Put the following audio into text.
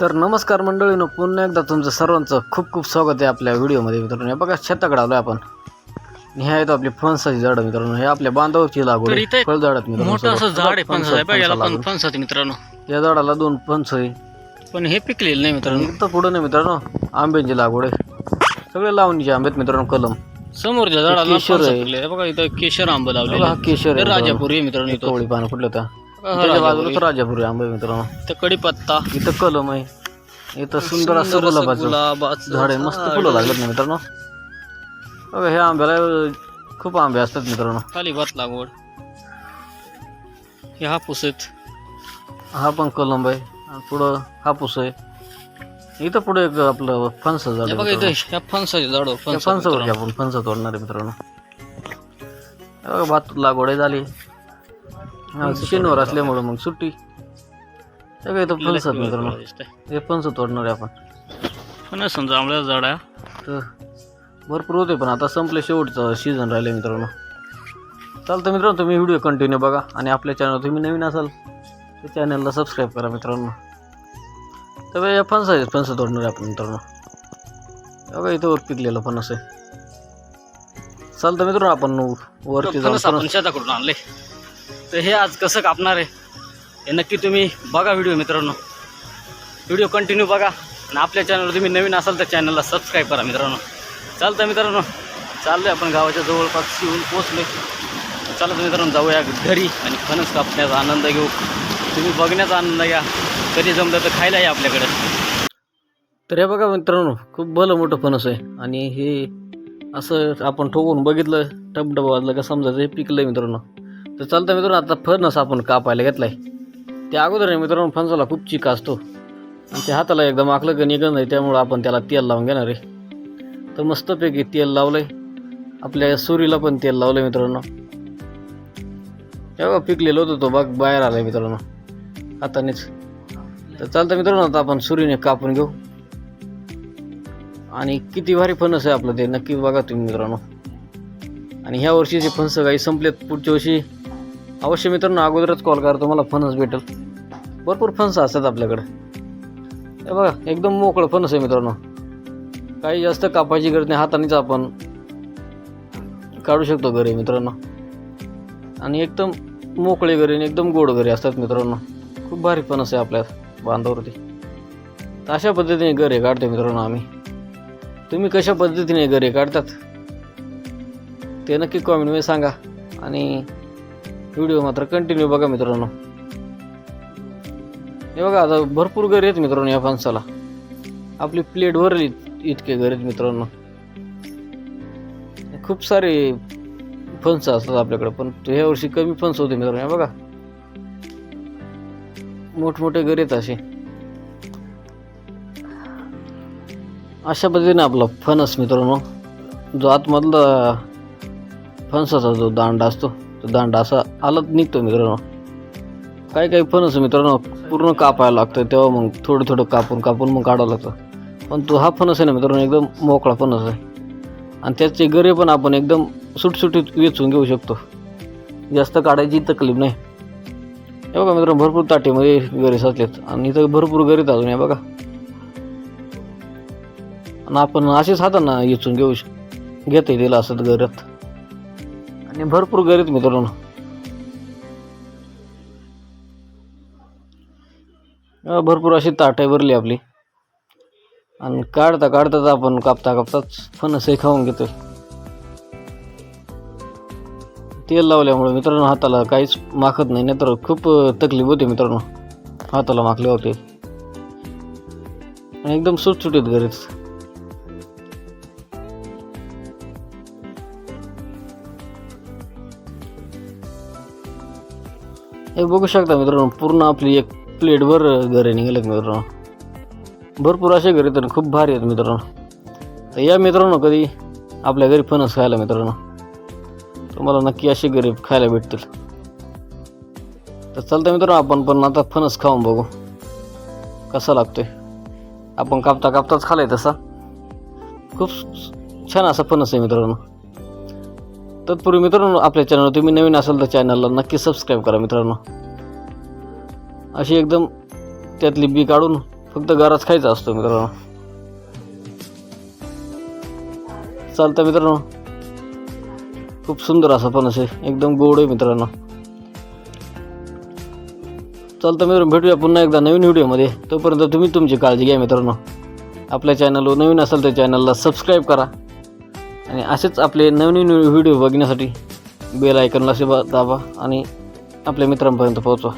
तर नमस्कार मंडळीनं पुन्हा एकदा तुमचं सर्वांचं खूप खूप स्वागत आहे आपल्या व्हिडिओमध्ये मित्रांनो. हे बघा शेताकडे आलो आपण. आणि हे आहेत आपली फणसाची झाडं मित्रांनो. हे आपल्या बांधवाची लागवड तर इथं एक फळझाडात मित्रांनो मोठं असं. झाड आहे याला पण या झाडाला दोन फणस आहे. पण हे पिकलेलं नाही मित्रांनो. इथं पुढं नाही मित्रांनो. आंब्याची लागवड आहे. सगळे लावणीचे आंबेत मित्रांनो कलम. समोरच्या झाडाला केशर फणसं आहे. पिकले हे बघा इथं केशर आंबा लावले हा केशर आहे राजापूर मित्रांनो इथं. कवळी पानं कुठलं त्या बघा हा त्याच्या राजापुरी. बाजूलाच राजापुरी आंबे मित्रांनो. इथं कडीपत्ता. इथं कलम आहे. इथं सुंदर असं सुंदर असं गुलाबाचं गुलाबाचं झाड आहे. मस्त फुलं लागत ना मित्रांनो. बघा हे आंब्याला खूप आंबे असतात मित्रांनो. खाली भात लागवड. हे हापूस आहेत. हा पण कलंब आहे. आणि पुढं हापूस आहे. इथं पुढे एक आपलं फणस झाड हे आहे बघा इथं मित्रांनो. ह्या फणसाचे झाड त्या फणसावरती आपण फणस तोडणार आहे मित्रांनो. हे बघा भात लागवड आहे झाली. हा, शनिवार असल्यामुळं मग सुट्टी. बघा इथं फणस आहेत मित्रांनो? हे फणस तोडणार आहे आपण फणस जांभळ्याचं झाड आहे. तर भरपूर होते पण आता संपले शेवटचं सीझन राहिले मित्रांनो. चालतं मित्रांनो तुम्ही व्हिडिओ कंटिन्यू बघा आणि आपल्या चॅनल तुम्ही नवीन असाल तर चॅनलला सबस्क्राईब करा मित्रांनो. तर या फणस आहे फणस तोडणार आहे आपण मित्रांनो. बघा इथं वर पिकलेलं फणस आहे. चालतं मित्रांनो आपण वरती जाऊन शेताकडून आणले. तर हे आज कसं कापणार आहे? हे नक्की तुम्ही बघा व्हिडिओ मित्रांनो. व्हिडिओ कंटिन्यू बघा. आणि आपल्या चॅनलवर तुम्ही नवीन असाल तर चॅनलला सबस्क्राईब करा मित्रांनो. चालतं मित्रांनो. चाललोय आपण गावाच्या जवळपास येऊन पोचले चालतं मित्रांनो जाऊया घरी आणि फणस कापण्याचा आनंद घेऊ. तुम्ही बघण्याचा आनंद घ्या. कधी जमलं तर खायला या आपल्याकडे. तर हे बघा मित्रांनो खूप भलं मोठं फणस आहे. आणि हे असं आपण ठोकून बघितलं टबडब वाजलं का समजायचं हे पिकलं आहे मित्रांनो. तर चालतं मित्रांनो आता फणस आपण कापायला घेतलाय. त्या अगोदर आहे मित्रांनो फणसाला खूप चिका असतो. आणि त्या हाताला एकदम आखलं का निघत नाही त्यामुळं आपण त्याला तेल लावून घेणार आहे. तर मस्तपैकी तेल लावलंय. आपल्या सुरीला पण तेल लावलंय मित्रांनो. तेव्हा पिकलेलो होतं तो बाग बाहेर आलाय मित्रांनो. हातानेच तर चालतं मित्रांनो आता आपण सुरीने कापून घेऊ. आणि किती भारी फणस आहे आपलं ते नक्की बघा तुम्ही मित्रांनो. आणि ह्या वर्षीचे फणस काही संपलेत पुढच्या वर्षी अवश्य मित्रांनो अगोदरच कॉल करा तुम्हाला फणस भेटेल. भरपूर फणस असतात आपल्याकडं. हे बघा एकदम मोकळं फणस आहे मित्रांनो. काही जास्त कापायची गरज नाही हातानेच आपण काढू शकतो घरी मित्रांनो. आणि एकदम मोकळे घरी आणि एकदम गोड घरी असतात मित्रांनो. खूप भारी फणस आहे आपल्या बांधावरती. तर अशा पद्धतीने घरे काढतो मित्रांनो आम्ही. तुम्ही कशा पद्धतीने घरे काढतात? ते नक्की कॉमेंटमध्ये सांगा. आणि व्हिडिओ मात्र कंटिन्यू बघा मित्रांनो. हे बघा आता भरपूर घर आहेत मित्रांनो या फणसाला आपली प्लेट भरली इतके घर आहेत मित्रांनो. खूप सारे फणस असतात आपल्याकडे पण ह्या वर्षी कमी फणस होते मित्रांनो हे बघा. मोठमोठे घर आहेत असे. अशा पद्धतीने आपला फणस मित्रांनो जो आतमधला फणसाचा जो दांडा असतो तो दांडा असा आलत निघतो मित्रांनो. काही काही फणस मित्रांनो पूर्ण कापायला लागतं तेव्हा मग थोडं थोडं कापून कापून मग काढावं लागतं. पण तो हा फणस आहे ना मित्रांनो एकदम मोकळा फणस आहे. आणि त्याचे गरे पण आपण एकदम सुटसुटीत वेचून घेऊ शकतो. जास्त काढायची तकलीफ नाही. हे बघा मित्रांनो भरपूर ताटीमध्ये गरे साचलेत. आणि इथं भरपूर गरीत अजून हे बघा. आणि आपण असेच हातांना येचून घेऊ श- घेता येतील असत गरत आणि भरपूर गरीब मित्रांनो. भरपूर अशी ताटे भरली आपली. आणि काढता काढताच आपण कापता कापताच फणसही खाऊन घेतोय. तेल लावल्यामुळे मित्रांनो हाताला काहीच माखत नाही नाहीतर खूप तकलीफ होते मित्रांनो. हाताला माखले होते आणि एकदम सुटसुटीत गरीच हे बघू शकता मित्रांनो पूर्ण आपली एक प्लेटभर घरे निघालेत मित्रांनो. भरपूर असे घरे तर खूप भारी आहेत मित्रांनो. तर या मित्रांनो कधी आपल्या घरी फणस खायला मित्रांनो तुम्हाला नक्की असे घरी खायला भेटतील. तर चालतं मित्रांनो आपण पण आता फणस खाऊन बघू कसा लागतोय. आपण कापता कापताच खालाय तसा. खूप छान असा फणस आहे मित्रांनो. तत्पूर्वी मित्रांनो आपल्या चॅनल तुम्ही नवीन असाल तर चॅनलला नक्की सबस्क्राईब करा मित्रांनो. अशी एकदम त्यातली बी काढून फक्त गाराच खायचा असतो मित्रांनो. चालतं मित्रांनो. खूप सुंदर असं फणस आहे एकदम गोड आहे मित्रांनो. चालतं मित्रांनो भेटूया पुन्हा एकदा नवीन व्हिडिओमध्ये तोपर्यंत तुम्ही तुमची काळजी घ्या मित्रांनो. आपल्या चॅनलवर नवीन असाल तर चॅनलला सबस्क्राईब करा. आणि असेच आपले नवीन व्हिडिओ बघण्यासाठी बेल आयकनला दाबा आणि आपल्या मित्रांपर्यंत पोहोचवा.